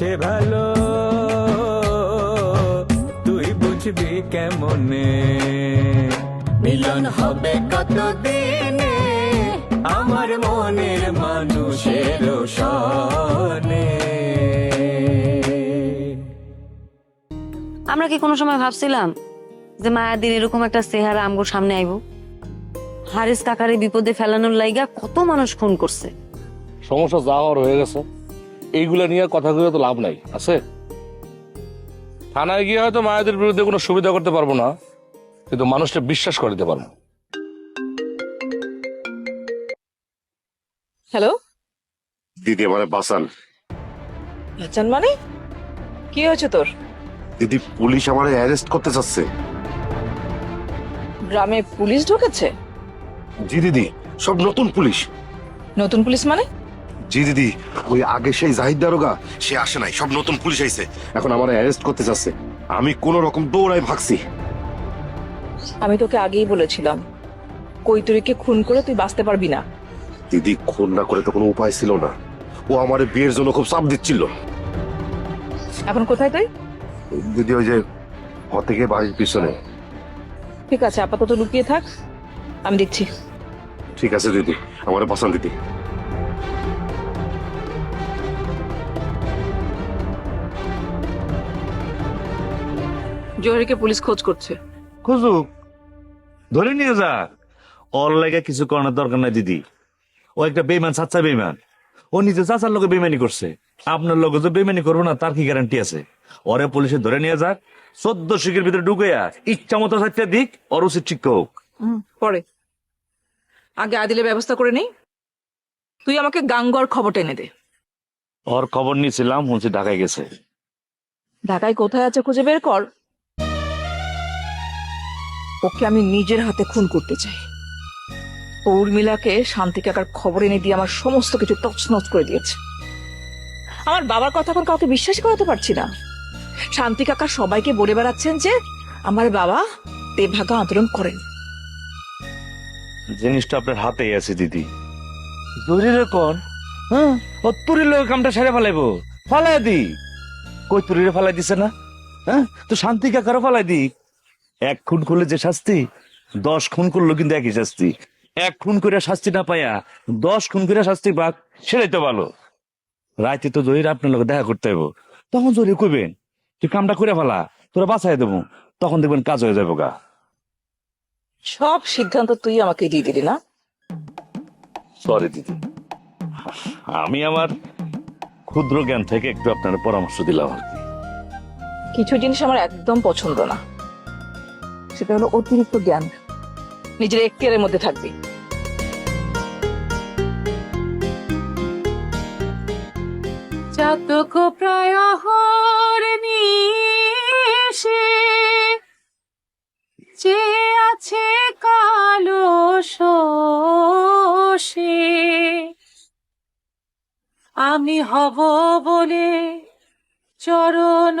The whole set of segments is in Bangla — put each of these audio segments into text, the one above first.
সে ভালো। তুই বুঝবি কেমনে? মিলন হবে কতদিনে? আমার মনের মানুষের সনে আমরা কি কোনো সময় ভাবছিলাম যে মায়াদিন এরকম একটা চেহারা আমগোর সামনে আইব? হারিস কাকারে বিপদে ফেলানোর লাইগা কত মানুষ খুন করছে? সমস্যা যা হওয়ার হয়ে গেছে। এইগুলা নিয়ে কথা তো লাভ নাই আছে? থানায় গিয়ে হয়তো মায়েদের বিরুদ্ধে কোনো সুবিধা করতে পারব না কিন্তু মানুষটা বিশ্বাস করে দিতে পারব। হ্যালো? দিদি আমার বাসান বাচ্চান মানে? কি হয়েছে তোর? দিদি পুলিশ আমার অ্যারেস্ট করতে চাচ্ছে। গ্রামে পুলিশ ঢুকেছে? জি দিদি সব নতুন পুলিশ। নতুন পুলিশ মানে? জি দিদি ওই আগে সেই জাহিদ দারোগা সে আসে নাই সব নতুন পুলিশ আইছে। এখন আমার অ্যারেস্ট করতে চাচ্ছে আমি কোন রকম দৌড়াই ভাগছি। আমি তোকে আগেই বলেছিলাম কৈতুরীকে খুন করে তুই বাঁচতে পারবি না। দিদি খুন না করে তো কোনো উপায় ছিল না। ও আমার বিয়ের জন্য খুব চাপ দিচ্ছিল। এখন কোথায় তুই? দিদি ওই যে ঘর থেকে বাড়ির পিছনে। ঠিক আছে আপাতত লুকিয়ে থাক আমি দেখছি। ঠিক আছে দিদি আমার বাসান দিদি। জহিরকে পুলিশ খোঁজ করছে। খুঁজুক। ধরে নিয়ে যাক। ওর লাগে কিছু করানোর দরকার নাই দিদি। ও একটা বেইমান সাচ্চা বেইমান। ও নিজে চাচার লোকে বেইমানি করছে। আপনার লোকে যে বেইমানি করব না তার কি গ্যারান্টি আছে? ওরে পুলিশে ধরে নিয়ে যাক। চোদ্দ শিখের ভিতরে ঢুকাইয়া ইচ্ছা মতো সাচ্চা দিক ওর উচিত শিক্ষা হোক। পরে। আগে আদিলের ব্যবস্থা করে নেই। তুই আমাকে গাঙ্গর খবর টেনে দে। ওর খবর নিয়েছিলাম শুনছি ঢাকায় গেছে। ঢাকায় কোথায় আছে খুঁজে বের কর। ওকে আমি নিজের হাতে খুন করতে চাই। উর্মিলাকে শান্তি কাকার খবর এনে দিয়ে আমার সমস্ত কিছু তছনছ করে দিয়েছে। আমার বাবার কথা এখন কাউকে বিশ্বাস করাতে পারছি না। শান্তি কাকা সবাইকে বলে বেড়াচ্ছেন যে আমার বাবা তেভাগা আন্দোলন করেন। জিনিসটা আপনার হাতেই আছে দিদি। জরুরি কর হ্যাঁ? ও তুরির লোক কামটা সেরে ফেলাইবো। ফালাই দি। কই তুরিরে ফালাই দিছে না? হ্যাঁ? তো শান্তি কাকারও ফালাই দি। এক খুন করলে যে শাস্তি দশ খুন করল কিন্তু একই শাস্তি। এক খুন করে শাস্তি না পাইয়া দশ খুন করে শাস্তি পাক সেটাই তো ভালো। রাইতে তো জহির আপনার লোক দেখা করতে হইব। তখন জহির কইবেন তুই কামটা করে ফেলা তোরা বাঁচাই দেবো। তখন দেখবেন কাজ হয়ে যাব গা। সব সিদ্ধান্ত তুই আমাকে দিয়ে দিলি না? সরি দিদি। আমি আমার ক্ষুদ্র জ্ঞান থেকে একটু আপনার পরামর্শ দিলাম আর কি। কিছু জিনিস আমার একদম পছন্দ না। সেটা হলো অতিরিক্ত জ্ঞান। নিজের এখতিয়ারের মধ্যে থাকবি। চাতক প্রায় যে আছে কালো শোষে, আমি হব বলে চরণ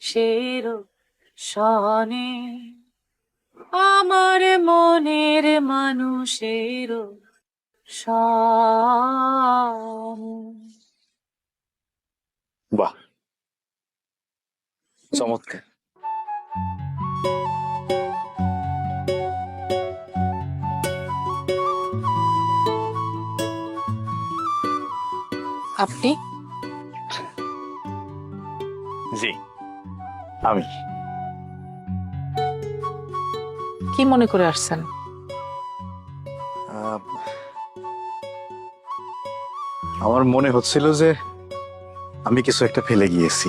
সের সনে আমার মনের মানুষের বাহ চমৎকার। আপনি? জি। আমি। কি মনে করে আসছেন? আমার মনে হচ্ছিল যে আমি কিছু একটা ফেলে গিয়েছি।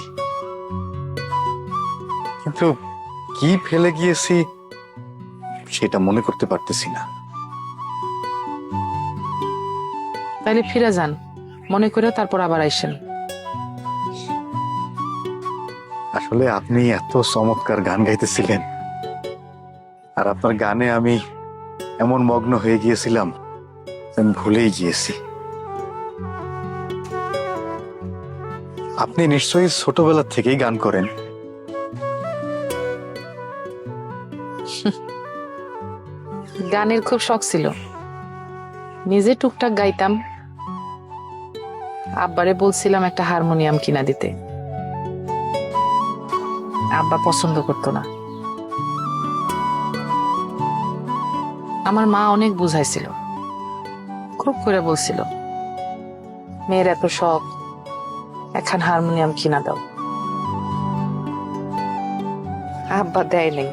কিন্তু কি ফেলে গিয়েছি সেটা মনে করতে পারতেছি না। তাইলে ফিরে যান। মনে করে তারপর আবার আইসেন। আসলে আপনি এত চমৎকার গান গাইতেছিলেন। আর আপনার গানে আমি এমন মগ্ন হয়ে গিয়েছিলাম আমি ভুলেই গিয়েছি। আপনি নিশ্চয়ই ছোটবেলা থেকেই গান করেন। গানের খুব শখ ছিল। নিজে টুকটাক গাইতাম। আব্বারে বলছিলাম একটা হারমোনিয়াম কিনা দিতে। আব্বা পছন্দ করতো না। আমার মা অনেক বুঝাইছিল। খুব করে বলছিল, মেয়ের এত শখ, এখন হারমোনিয়াম কিনা দাও। আব্বা দেয় নেই।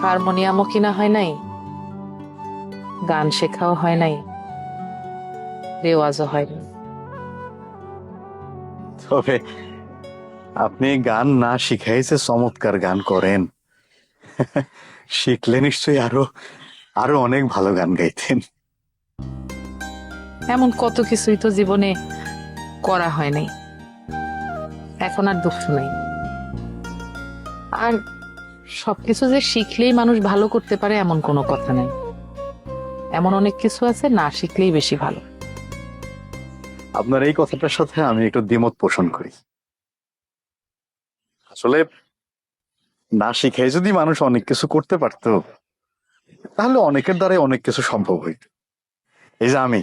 হারমোনিয়ামও কিনা হয় নাই, গান শেখাও হয় নাই, রেওয়াজও হয়নি তবে আপনি গান না শিখাই যে চমৎকার গান করেন। শিখলে নিশ্চয়ই আরও আরও অনেক ভালো গান গাইতেন। এমন কত কিছুই তো জীবনে করা হয় নাই। এখন আর দুঃখ নেই। আর সবকিছু যে শিখলেই মানুষ ভালো করতে পারে এমন কোনো কথা নাই। এমন অনেক কিছু আছে না শিখলেই বেশি ভালো। আপনার এই কথাটার সাথে আমি একটু দ্বিমত পোষণ করি। আসলে না শিখাই যদি মানুষ অনেক কিছু করতে পারত তাহলে অনেকের দ্বারাই অনেক কিছু সম্ভব হইত। এই যে আমি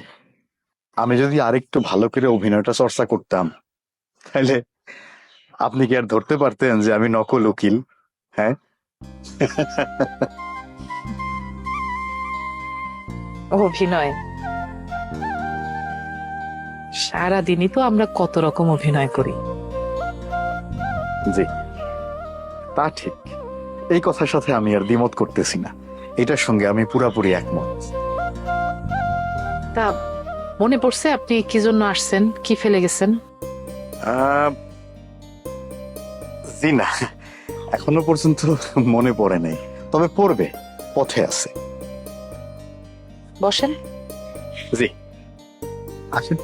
আমি যদি আরেকটু ভালো করে অভিনয়টা চর্চা করতাম তাহলে আপনি কি আর ধরতে পারতেন যে আমি নকল উকিল? হ্যাঁ? অভিনয়। সারাদিনই তো আমরা কত রকম অভিনয় করি। জি। তা ঠিক। এই কথার সাথে আমি আর দ্বিমত করতেছি না। এটার সঙ্গে আমি পুরাপুরি একমত। তা মনে পড়ছে আপনি কি জন্য আসছেন? কি ফেলে গেছেন? জি না। এখনও পর্যন্ত মনে পড়ে নাই। তবে পড়বে পথে আছে। বসেন। জি। আসেন।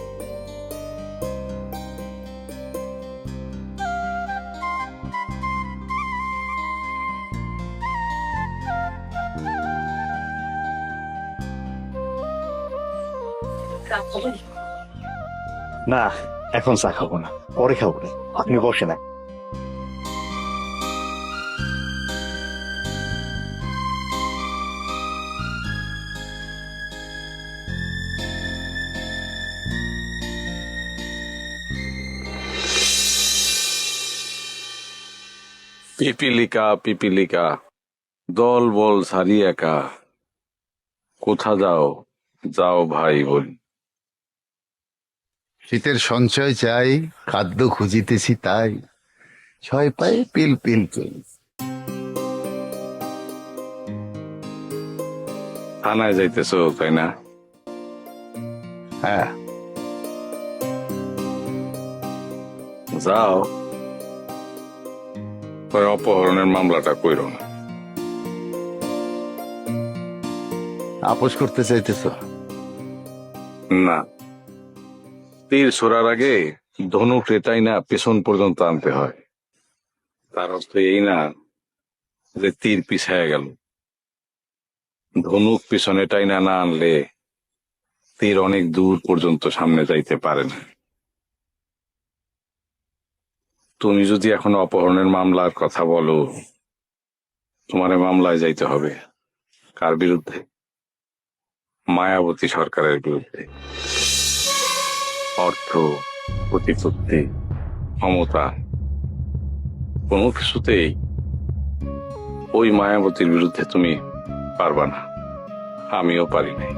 না, এখন চা খাব না। পরে খাব না আপনি বসে না পিপিলিকা পিপিলিকা, দল বল সারি একা। কোথা যাও? যাও ভাই বল শীতের সঞ্চয় চাই খাদ্য খুঁজিতেছি তাই। ছয় পায়ে পিল পিল পিল থানায় যাইতেছো তাই না? হ্যাঁ। যাও। তবে অপহরণের মামলাটা কইরো না। আপোষ করতে চাইতেছ? না। তীর ছোড়ার আগে ধনুক রেটাই না পেছন পর্যন্ত আনতে হয়। তার অর্থ এই না যে তীর পিছায় গেল। ধনুক পিছনে টাইনা না আনলে তীর অনেক দূর পর্যন্ত সামনে যাইতে পারে না। তুমি যদি এখন অপহরণের মামলার কথা বলো, তোমার মামলায় যাইতে হবে। কার বিরুদ্ধে? মায়াবতী সরকারের বিরুদ্ধে। অর্থ, প্রতিপত্তি, ক্ষমতা, কোনো কিছুতেই ওই মায়াবতীর বিরুদ্ধে তুমি পারবা না। আমিও পারি নাই।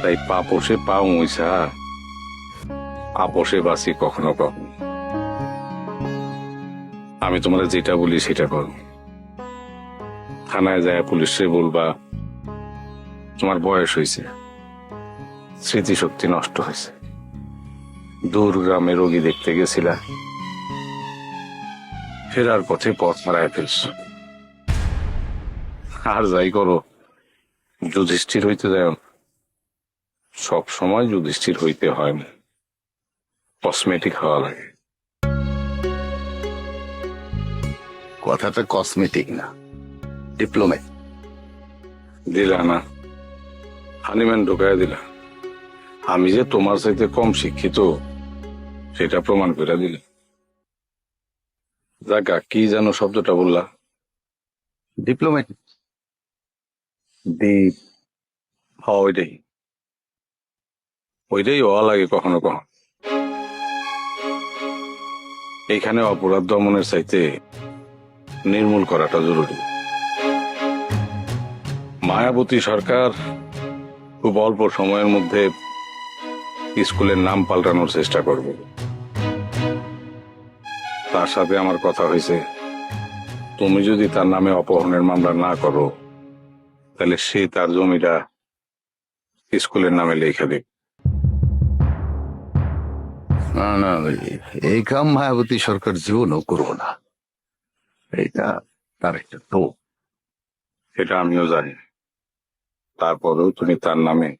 তাই পাপোসে পাও মুইসা আপোষে বাসি কখনো কখনো আমি তোমার যেটা বলি সেটা করো থানায় যায় পুলিশে বলবা, তোমার বয়স হয়েছে স্মৃতিশক্তি নষ্ট হয়েছে। দূর গ্রামে রোগী দেখতে গেছিলা। ফেরার পথে পথ মারায় ফেলছ। আর যাই করো যুধিষ্ঠির হইতে যায় সব সময় যুধিষ্ঠির হইতে হয় না। কসমেটিক হওয়া লাগে। কথাটা কসমেটিক না ডিপ্লোমেট দিলা না। হানিম্যান ঢুকায় দিলা। আমি যে তোমার চাইতে কম শিক্ষিত সেটা প্রমাণ করে দিলে। জাগা কি জানো শব্দটা বললা? ডিপ্লোমেট দ্বীপ হ্যাঁ ওইটাই। ওইটাই হওয়া লাগে কখনো কখনো। এইখানে অপরাধ দমনের চাইতে নির্মূল করাটা জরুরি। মায়াবতী সরকার খুব অল্প সময়ের মধ্যে স্কুলের নাম পাল্টানোর চেষ্টা করবে। তার সাথে আমার কথা হয়েছে তুমি যদি তার নামে অপহরণের মামলা না করো তাহলে সে তার জমিটা স্কুলের নামে লেখা দেবে না না এই- কাম মায়াবতী সরকার জীবনও করব না। এটা তার একটা তো সেটা আমিও জানি। তারপরেও তুমি তার নামে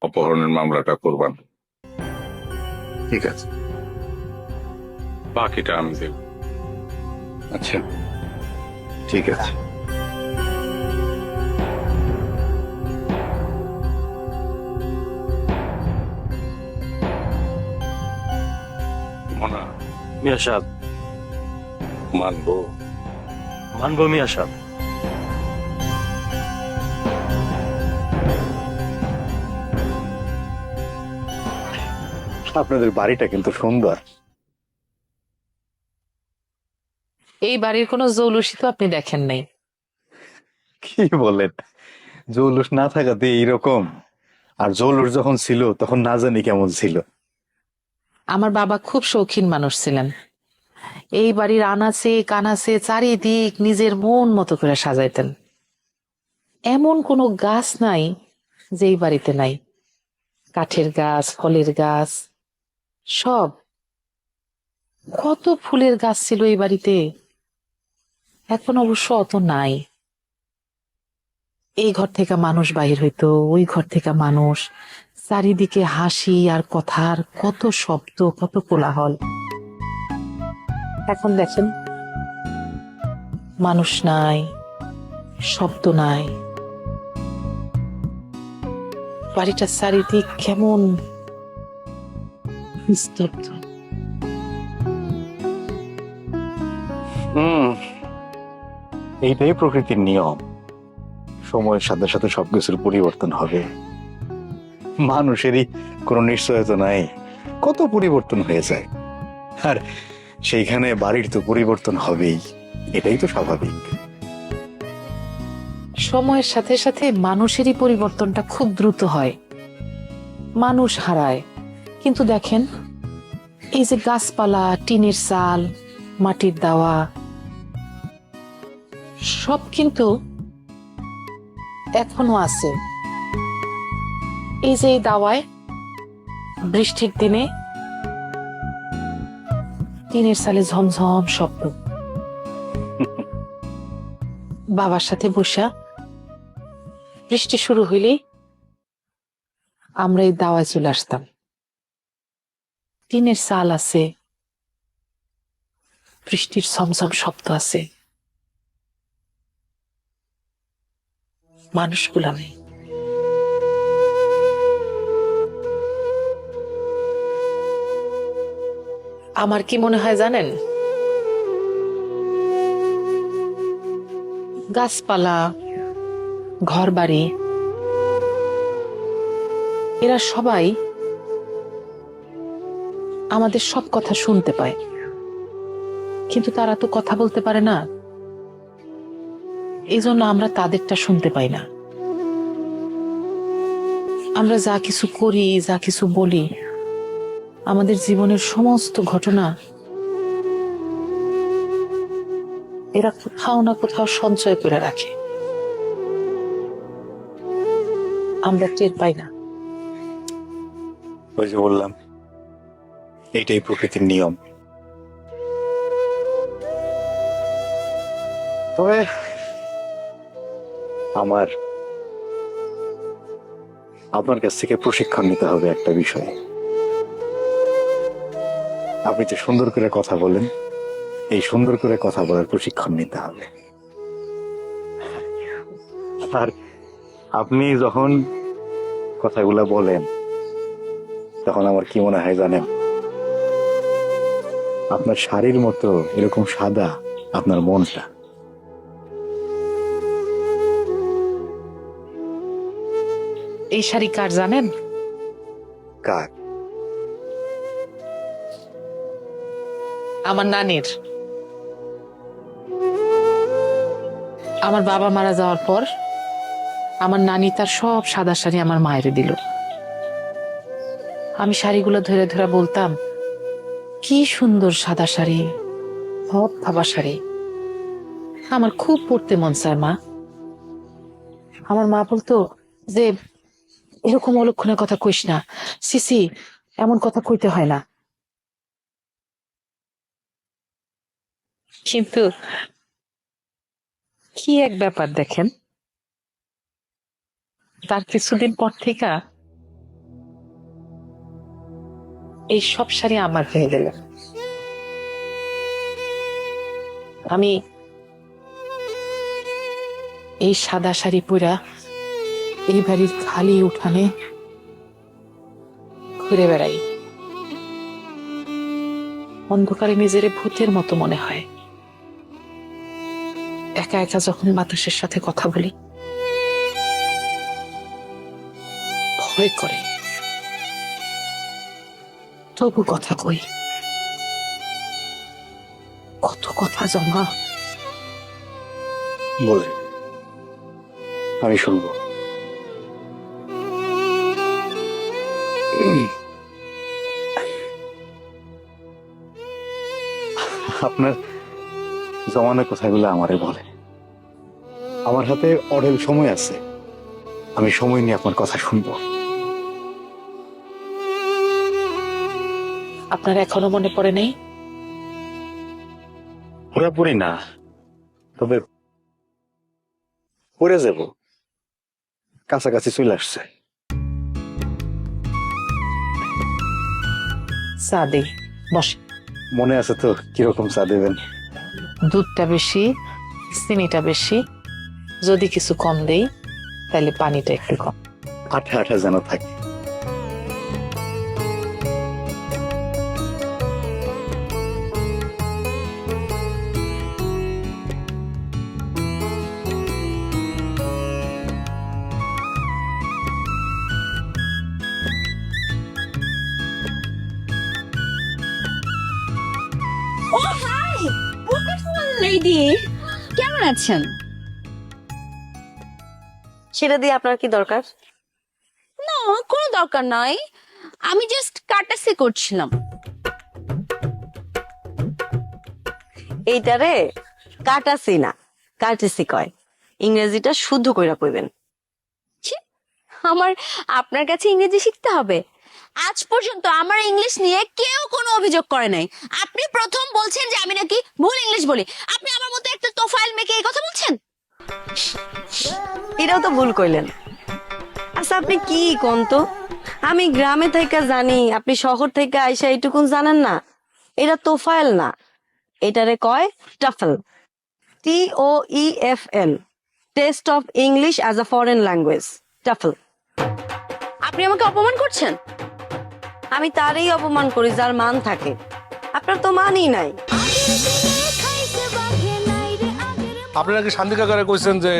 অপহরণের মামলাটা করবান। ঠিক আছে। বাকিটা আমি দেব। আচ্ছা। ঠিক আছে। মিয়া সাহেব। মানবো। মানবো মিয়া সাহেব। আপনাদের বাড়িটা কিন্তু সুন্দর। এই বাড়ির কোনো জৌলুসি তো আপনি দেখেন নাই। কি বলেন? জৌলুস না থাকাতে এইরকম। আর জৌলুস যখন ছিল তখন না জানি কেমন ছিল। আমার বাবা খুব শৌখিন মানুষ ছিলেন। এই বাড়ির আনাচে কানাচে চারিদিক নিজের মন মতো করে সাজাইতেন। এমন কোনো গাছ নাই যে এই বাড়িতে নাই। কাঠের গাছ ফলের গাছ সব। কত ফুলের গাছ ছিল এই বাড়িতে? এখন অবশ্য অত নাই। এই ঘর থেকে মানুষ বাহির হইতো, ওই ঘর থেকে মানুষ। চারিদিকে হাসি আর কথার কত শব্দ, কত কোলাহল। এখন দেখেন, মানুষ নাই, শব্দ নাই। বাড়িটার চারিদিক কেমন নিস্তব্ধ হুম। এইটাই প্রকৃতির নিয়ম। সময়ের সাথে সাথে সবকিছুর পরিবর্তন হবে। মানুষেরই কোনো নিশ্চয়তা নাই। কত পরিবর্তন হয়ে যায়। আর সেইখানে বাড়ির তো পরিবর্তন হবেই। এটাই তো স্বাভাবিক। সময়ের সাথে সাথে মানুষেরই পরিবর্তনটা খুব দ্রুত হয়। মানুষ হারায়। কিন্তু দেখেন এই যে গাছপালা টিনের চাল মাটির দাওয়া সব কিন্তু এখনও আছে। এই যে এই দাওয়ায় বৃষ্টির দিনে টিনের চালে ঝমঝম শব্দ। বাবার সাথে বসা বৃষ্টি শুরু হইলেই আমরা এই দাওয়ায় চলে আসতাম। টিনের চাল আছে। বৃষ্টির ছমছম শব্দ আছে। মানুষগুলা নেই আমার কি মনে হয় জানেন? গাছপালা ঘর বাড়ি এরা সবাই আমাদের সব কথা শুনতে পায়। কিন্তু তারা তো কথা বলতে পারে না। এই জন্য আমরা তাদেরটা শুনতে পাই না। আমরা যা কিছু করি, যা কিছু বলি, আমাদের জীবনের সমস্ত ঘটনা এরা কোথাও না কোথাও সঞ্চয় করে রাখে। আমরা টের পাই না। ওই বললাম এইটাই প্রকৃতির নিয়ম। তবে আমার, আপনার কাছ থেকে প্রশিক্ষণ নিতে হবে একটা বিষয়ে। আপনি যে সুন্দর করে কথা বলেন, এই সুন্দর করে কথা বলার প্রশিক্ষণ নিতে হবে। আর আপনি যখন কথাগুলো বলেন, তখন আমার কি মনে হয় জানেন? আপনার শাড়ির মতো এরকম সাদা আপনার মনটা। এই শাড়ি কার জানেন? কার? আমার নানির। আমার বাবা মারা যাওয়ার পর আমার নানি তার সব সাদা শাড়ি আমার মায়ের দিল। আমি শাড়িগুলো ধরে ধরে বলতাম কি সুন্দর সাদা শাড়ি। হপ ভাবা শাড়ি। আমার খুব পড়তে মন চায়, মা। আমার মা বলতো যে, এরকম অলক্ষণের কথা কইস না। সিসি এমন কথা কইতে হয় না। কিন্তু কি এক ব্যাপার দেখেন, তার কিছুদিন পর থেকে এই সব শাড়ি আমার হয়ে গেল। আমি এই সাদা শাড়ি পরা এই বাড়ির খালি উঠানে ঘুরে বেড়াই। অন্ধকারে নিজের ভূতের মতো মনে হয়। একা একা যখন বাতাসের সাথে কথা বলি, ভয় করে। তবু কথা কই। কত কথা জমা। বলে। আমি শুনব। আপনার জমানের কথাগুলো আমারে বলে। আমার হাতে অঢেল সময় আছে। আমি সময় নিয়ে আপনার কথা শুনব। আপনার এখনও মনে পড়ে নেই? পুরাপুরি না তবে পড়ে যাব। কাছাকাছি চলে আসছে। চা বস। মনে আছে তো কীরকম চা দেবেন দুধটা বেশি চিনিটা বেশি যদি কিছু কম দেই তাহলে পানিটা একটু কম। আঠা আঠা যেন থাকে। কেমন আছেন? সেটা দিয়ে আপনার কি দরকার? না কোনো দরকার নাই। আমি জাস্ট কাটাসি করছিলাম। এইটারে কাটাসি না কার্টেসি কয়। ইংরেজিটা শুদ্ধ কইরা কইবেন। আমার আপনার কাছে ইংরেজি শিখতে হবে? আজ পর্যন্ত আমার ইংলিশ নিয়ে কেউ কোনো অভিযোগ করে নাই। আপনি প্রথম বলছেন যে আমি নাকি ভুল ইংলিশ বলি। আপনি আমার মতো একটা তোফাইল মেকে এই কথা বলছেন? এটাও তো ভুল কইলেন। আচ্ছা আপনি কি কোন তো? আমি গ্রামে থেকে জানি আপনি শহর থেকে আইসা এইটুকুন জানেন না। এটা তোফাইল না। এটারে কয় TOEFL. T O E F L test of English as a foreign language. TOEFL. আপনি আমাকে অপমান করছেন? আমি তারই অপমান করি, যার মান থাকে। আপনার তো মানই নাই। আপনারা কি শান্তি কাকারে কইছেন যে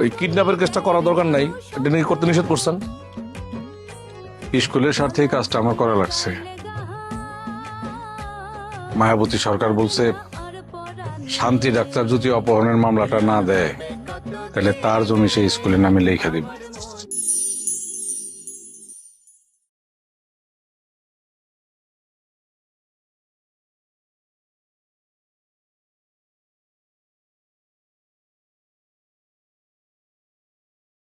ওই কিডন্যাপের কেসটা করা দরকার নাই? এটা নাকি করতে নিষেধ করছেন? স্কুলের স্বার্থে কাজটা আমার করা লাগছে। মায়াবতী সরকার বলছে, শান্তি ডাক্তার যদি অপহরণের মামলাটা না দেয়, তাহলে তার জমি সেই স্কুলের নামে লেখা দিবে।